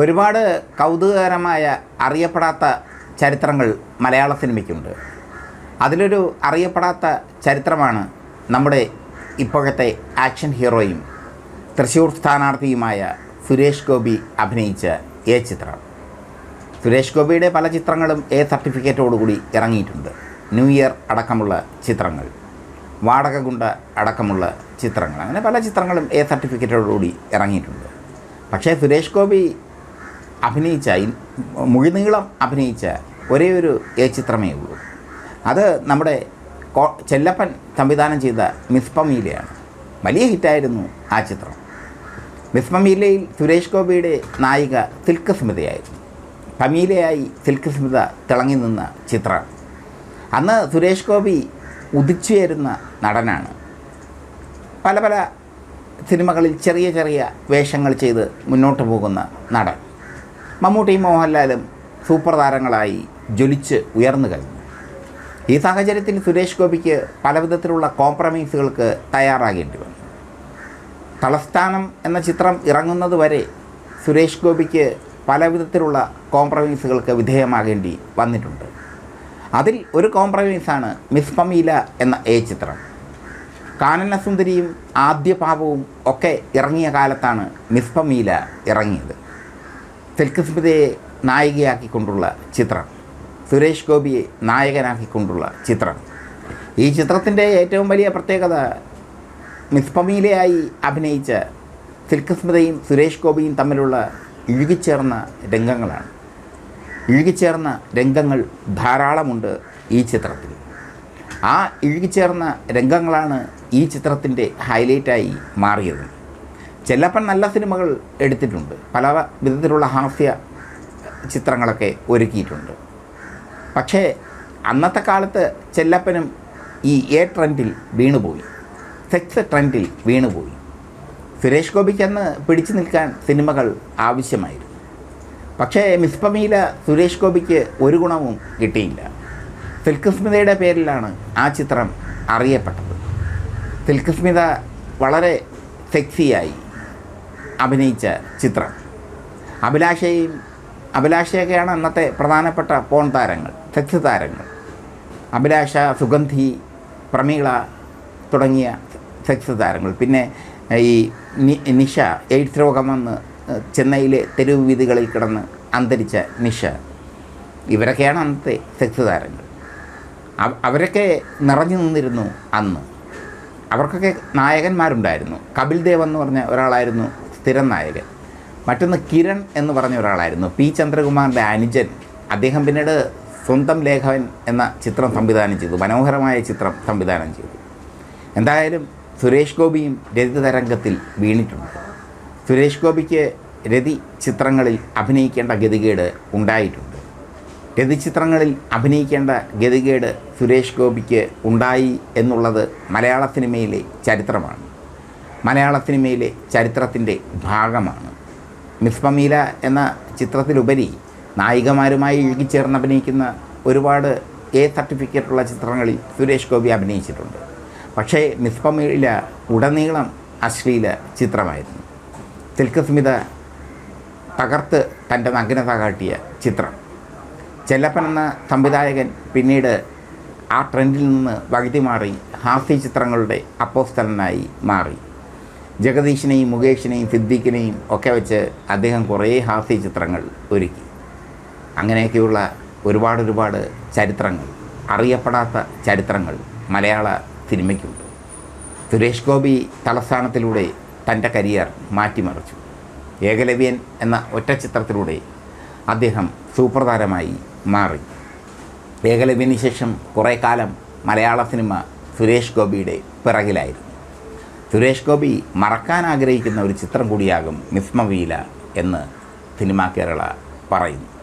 ഒരുപാട് കൗതുകകരമായ അറിയപ്പെടാത്ത ചരിത്രങ്ങൾ മലയാള സിനിമയ്ക്കുണ്ട്. അതിലൊരു അറിയപ്പെടാത്ത ചരിത്രമാണ് നമ്മുടെ ഇപ്പോഴത്തെ ആക്ഷൻ ഹീറോയും തൃശ്ശൂർ സ്ഥാനാർത്ഥിയുമായ സുരേഷ് ഗോപി അഭിനയിച്ച എ ചിത്രം. സുരേഷ് ഗോപിയുടെ പല ചിത്രങ്ങളും എ സർട്ടിഫിക്കറ്റോടുകൂടി ഇറങ്ങിയിട്ടുണ്ട്. ന്യൂ ഇയർ അടക്കമുള്ള ചിത്രങ്ങൾ വാടക ഗുണ്ട അടക്കമുള്ള ചിത്രങ്ങൾ അങ്ങനെ പല ചിത്രങ്ങളും എ സർട്ടിഫിക്കറ്റോടുകൂടി ഇറങ്ങിയിട്ടുണ്ട്. പക്ഷേ സുരേഷ് ഗോപി അഭിനയിച്ച മുഴുനീളം അഭിനയിച്ച ഒരേ ഒരു ചിത്രമേ ഉള്ളൂ. അത് നമ്മുടെ ചെല്ലപ്പൻ സംവിധാനം ചെയ്ത മിസ് പമീലയാണ്. വലിയ ഹിറ്റായിരുന്നു ആ ചിത്രം. മിസ് പമീലയിൽ സുരേഷ് ഗോപിയുടെ നായിക സിൽക്ക് സ്മിതയായിരുന്നു. പമീലയായി സിൽക്ക് സ്മിത തിളങ്ങി നിന്ന ചിത്രമാണ് അന്ന് സുരേഷ് ഗോപി ഉദിച്ചുയരുന്ന നടനാണ്. പല പല സിനിമകളിൽ ചെറിയ ചെറിയ വേഷങ്ങൾ ചെയ്ത് മുന്നോട്ട് പോകുന്ന നടൻ. മമ്മൂട്ടിയും മോഹൻലാലും സൂപ്പർ താരങ്ങളായി ജ്വലിച്ച് ഉയർന്നു കഴിഞ്ഞു. ഈ സാഹചര്യത്തിൽ സുരേഷ് ഗോപിക്ക് പലവിധത്തിലുള്ള കോംപ്രമൈസുകൾക്ക് തയ്യാറാകേണ്ടി വന്നു. തലസ്ഥാനം എന്ന ചിത്രം ഇറങ്ങുന്നത് വരെ സുരേഷ് ഗോപിക്ക് പലവിധത്തിലുള്ള കോംപ്രമൈസുകൾക്ക് വിധേയമാകേണ്ടി വന്നിട്ടുണ്ട്. അതിൽ ഒരു കോംപ്രമൈസാണ് മിസ് പമീല എന്ന എ ചിത്രം. കാനനസുന്ദരിയും ആദ്യ പാപവും ഒക്കെ ഇറങ്ങിയ കാലത്താണ് മിസ് പമീല ഇറങ്ങിയത്. സിൽക്ക് സ്മിതയെ നായികയാക്കിക്കൊണ്ടുള്ള ചിത്രം. സുരേഷ് ഗോപിയെ നായകനാക്കിക്കൊണ്ടുള്ള ചിത്രം. ഈ ചിത്രത്തിന്റെ ഏറ്റവും വലിയ പ്രത്യേകത മിസ് പമീലയായി അഭിനയിച്ച തിൽക്കസ്മിതയും സുരേഷ് ഗോപിയും തമ്മിലുള്ള ഇഴുകിച്ചേർന്ന രംഗങ്ങളാണ്. ഇഴുകിച്ചേർന്ന രംഗങ്ങൾ ധാരാളമുണ്ട് ഈ ചിത്രത്തിൽ. ആ ഇഴുകിച്ചേർന്ന രംഗങ്ങളാണ് ഈ ചിത്രത്തിന്റെ ഹൈലൈറ്റായി മാറിയത്. ചെല്ലപ്പൻ നല്ല സിനിമകൾ എടുത്തിട്ടുണ്ട്. പല വിധത്തിലുള്ള ഹാസ്യ ചിത്രങ്ങളൊക്കെ ഒരുക്കിയിട്ടുണ്ട്. പക്ഷേ അന്നത്തെ കാലത്ത് ചെല്ലപ്പനും ഈ എ ട്രെൻഡിൽ വീണുപോയി. സെക്സ് ട്രെൻഡിൽ വീണുപോയി. സുരേഷ് ഗോപിക്ക് അന്ന് പിടിച്ചു നിൽക്കാൻ സിനിമകൾ ആവശ്യമായിരുന്നു. പക്ഷേ മിസ് പമീല സുരേഷ് ഗോപിക്ക് ഒരു ഗുണവും കിട്ടിയില്ല. സിൽക്കുസ്മിതയുടെ പേരിലാണ് ആ ചിത്രം അറിയപ്പെട്ടത്. സിൽക്കുസ്മിത വളരെ സെക്സിയായി. അഭിനയിച്ച ചിത്രം. അഭിലാഷയും അഭിലാഷയൊക്കെയാണ് അന്നത്തെ പ്രധാനപ്പെട്ട പോൺ താരങ്ങൾ തെച്ച് താരങ്ങൾ. അഭിലാഷ സുഗന്ധി പ്രമീള തുടങ്ങിയ സെക്സ് താരങ്ങൾ. പിന്നെ ഈ നിഷ എയ്ഡ്സ് രോഗം വന്ന് ചെന്നൈയിലെ തെരുവ് വീതികളിൽ കിടന്ന് അന്തരിച്ച നിഷ. ഇവരൊക്കെയാണ് അന്നത്തെ സെക്സ് താരങ്ങൾ. അവരൊക്കെ നിറഞ്ഞു നിന്നിരുന്നു അന്ന്. അവർക്കൊക്കെ നായകന്മാരുണ്ടായിരുന്നു. കപിൽ ദേവ് എന്ന് പറഞ്ഞ ഒരാളായിരുന്നു സ്ഥിരം നായകൻ. മറ്റൊന്ന് കിരൺ എന്ന് പറഞ്ഞ ഒരാളായിരുന്നു. പി. ചന്ദ്രകുമാറിന്റെ അനുജൻ. അദ്ദേഹം പിന്നീട് സ്വന്തം ലേഖവൻ എന്ന ചിത്രം സംവിധാനം ചെയ്തു. മനോഹരമായ ചിത്രം സംവിധാനം ചെയ്തു. എന്തായാലും സുരേഷ് ഗോപിയും രതി തരംഗത്തിൽ വീണിട്ടുണ്ട്. സുരേഷ് ഗോപിക്ക് രതി ചിത്രങ്ങളിൽ അഭിനയിക്കേണ്ട ഗതികേട് ഉണ്ടായിട്ടുണ്ട്. രതി ചിത്രങ്ങളിൽ അഭിനയിക്കേണ്ട ഗതികേട് സുരേഷ് ഗോപിക്ക് ഉണ്ടായി എന്നുള്ളത് മലയാള സിനിമയിലെ ചരിത്രമാണ്. മലയാള സിനിമയിലെ ചരിത്രത്തിന്റെ ഭാഗമാണ്. മിസ് പമീല എന്ന ചിത്രത്തിലുപരി നായികമാരുമായി ഇഴുകിച്ചേർന്ന് അഭിനയിക്കുന്ന ഒരുപാട് എ സർട്ടിഫിക്കറ്റുള്ള ചിത്രങ്ങളിൽ സുരേഷ് ഗോപി അഭിനയിച്ചിട്ടുണ്ട്. പക്ഷേ മിസ് പമീല ഉടനീളം അശ്ലീല ചിത്രമായിരുന്നു. സിൽക്ക് സ്മിത തകർത്ത് തന്റെ നഗ്നത കാട്ടിയ ചിത്രം. ചെല്ലപ്പൻ എന്ന സംവിധായകൻ പിന്നീട് ആ ട്രെൻഡിൽ നിന്ന് വകുതി മാറി ഹാസ്യ ചിത്രങ്ങളുടെ അപ്പോസ്തലനായി മാറി. ജഗദീഷിനെയും മുകേഷിനെയും സിദ്ദീഖിനെയും ഒക്കെ വെച്ച് അദ്ദേഹം കുറേ ഹാസ്യ ചിത്രങ്ങൾ ഒരുക്കി. അങ്ങനെയൊക്കെയുള്ള ഒരുപാട് ഒരുപാട് ചരിത്രങ്ങൾ അറിയപ്പെടാത്ത ചരിത്രങ്ങൾ മലയാള സിനിമയ്ക്കുണ്ട്. സുരേഷ് ഗോപി തലസ്ഥാനത്തിലൂടെ തന്റെ കരിയർ മാറ്റിമറിച്ചു. ഏകലവ്യൻ എന്ന ഒറ്റ ചിത്രത്തിലൂടെ അദ്ദേഹം സൂപ്പർ താരമായി മാറി. ഏകലവ്യന് ശേഷം കുറേ കാലം മലയാള സിനിമ സുരേഷ് ഗോപിയുടെ പിറകിലായിരുന്നു. സുരേഷ് ഗോപി മറക്കാൻ ആഗ്രഹിക്കുന്ന ഒരു ചിത്രം കൂടിയാകും മിസ്മവീല എന്ന് സിനിമാ കേരള പറയുന്നു.